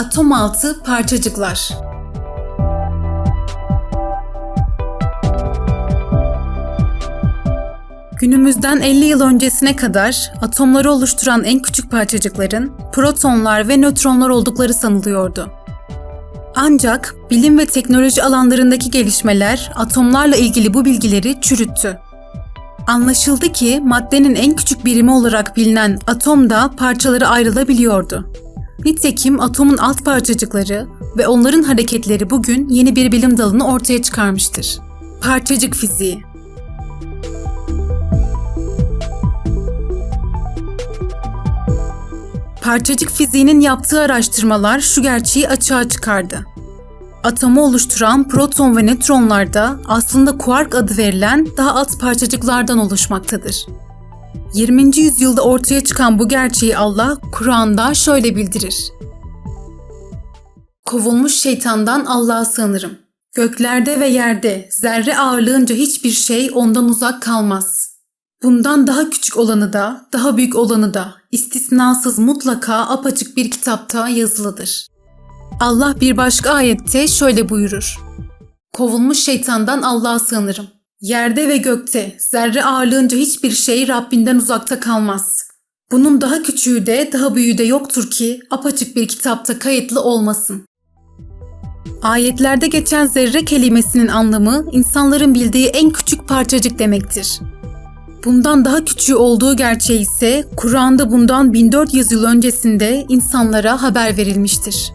Atom altı parçacıklar. Günümüzden 50 yıl öncesine kadar atomları oluşturan en küçük parçacıkların protonlar ve nötronlar oldukları sanılıyordu. Ancak bilim ve teknoloji alanlarındaki gelişmeler atomlarla ilgili bu bilgileri çürüttü. Anlaşıldı ki maddenin en küçük birimi olarak bilinen atom da parçalara ayrılabiliyordu. Nitekim atomun alt parçacıkları ve onların hareketleri bugün yeni bir bilim dalını ortaya çıkarmıştır. Parçacık fiziği. Parçacık fiziğinin yaptığı araştırmalar şu gerçeği açığa çıkardı. Atomu oluşturan proton ve nötronlar da aslında kuark adı verilen daha alt parçacıklardan oluşmaktadır. 20. yüzyılda ortaya çıkan bu gerçeği Allah Kur'an'da şöyle bildirir. Kovulmuş şeytandan Allah'a sığınırım. Göklerde ve yerde zerre ağırlığınca hiçbir şey ondan uzak kalmaz. Bundan daha küçük olanı da, daha büyük olanı da istisnasız mutlaka apaçık bir kitapta yazılıdır. Allah bir başka ayette şöyle buyurur. Kovulmuş şeytandan Allah'a sığınırım. Yerde ve gökte zerre ağırlığınca hiçbir şey Rabbinden uzakta kalmaz. Bunun daha küçüğü de daha büyüğü de yoktur ki apaçık bir kitapta kayıtlı olmasın. Ayetlerde geçen zerre kelimesinin anlamı insanların bildiği en küçük parçacık demektir. Bundan daha küçüğü olduğu gerçeği ise Kur'an'da bundan 1400 yıl öncesinde insanlara haber verilmiştir.